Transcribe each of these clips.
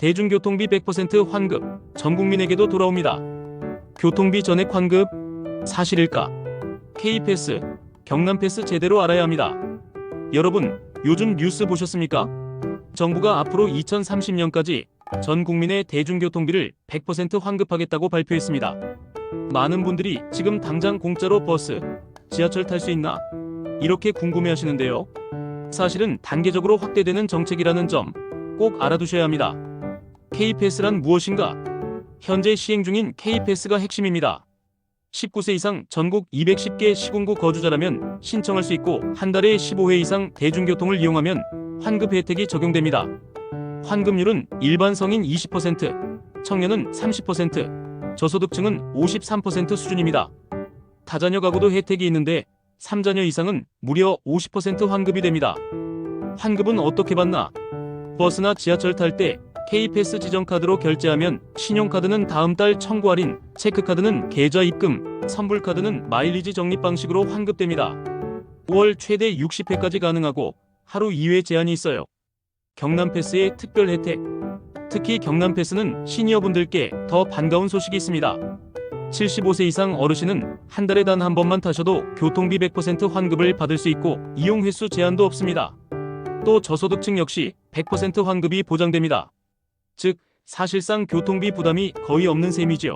대중교통비 100% 환급 전 국민에게도 돌아옵니다. 교통비 전액 환급 사실일까? K패스, 경남패스 제대로 알아야 합니다. 여러분, 요즘 뉴스 보셨습니까? 정부가 앞으로 2030년까지 전 국민의 대중교통비를 100% 환급하겠다고 발표했습니다. 많은 분들이 지금 당장 공짜로 버스, 지하철 탈 수 있나? 이렇게 궁금해 하시는데요. 사실은 단계적으로 확대되는 정책이라는 점 꼭 알아두셔야 합니다. K패스란 무엇인가? 현재 시행 중인 K패스가 핵심입니다. 19세 이상 전국 210개 시군구 거주자라면 신청할 수 있고 한 달에 15회 이상 대중교통을 이용하면 환급 혜택이 적용됩니다. 환급률은 일반 성인 20%, 청년은 30%, 저소득층은 53% 수준입니다. 다자녀 가구도 혜택이 있는데 3자녀 이상은 무려 50% 환급이 됩니다. 환급은 어떻게 받나? 버스나 지하철 탈 때 K패스 지정카드로 결제하면 신용카드는 다음 달 청구 할인, 체크카드는 계좌 입금, 선불카드는 마일리지 적립 방식으로 환급됩니다. 5월 최대 60회까지 가능하고 하루 2회 제한이 있어요. 경남패스의 특별 혜택. 특히 경남패스는 시니어분들께 더 반가운 소식이 있습니다. 75세 이상 어르신은 한 달에 단 한 번만 타셔도 교통비 100% 환급을 받을 수 있고 이용 횟수 제한도 없습니다. 또 저소득층 역시 100% 환급이 보장됩니다. 즉, 사실상 교통비 부담이 거의 없는 셈이지요.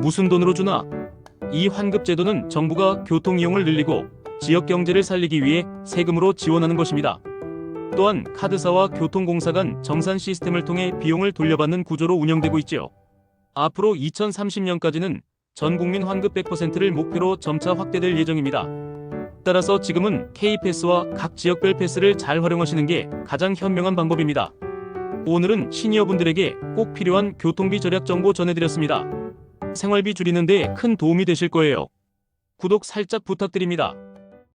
무슨 돈으로 주나? 이 환급 제도는 정부가 교통 이용을 늘리고 지역 경제를 살리기 위해 세금으로 지원하는 것입니다. 또한 카드사와 교통공사 간 정산 시스템을 통해 비용을 돌려받는 구조로 운영되고 있지요. 앞으로 2030년까지는 전 국민 환급 100%를 목표로 점차 확대될 예정입니다. 따라서 지금은 K패스와 각 지역별 패스를 잘 활용하시는 게 가장 현명한 방법입니다. 오늘은 시니어분들에게 꼭 필요한 교통비 절약 정보 전해드렸습니다. 생활비 줄이는 데 큰 도움이 되실 거예요. 구독 살짝 부탁드립니다.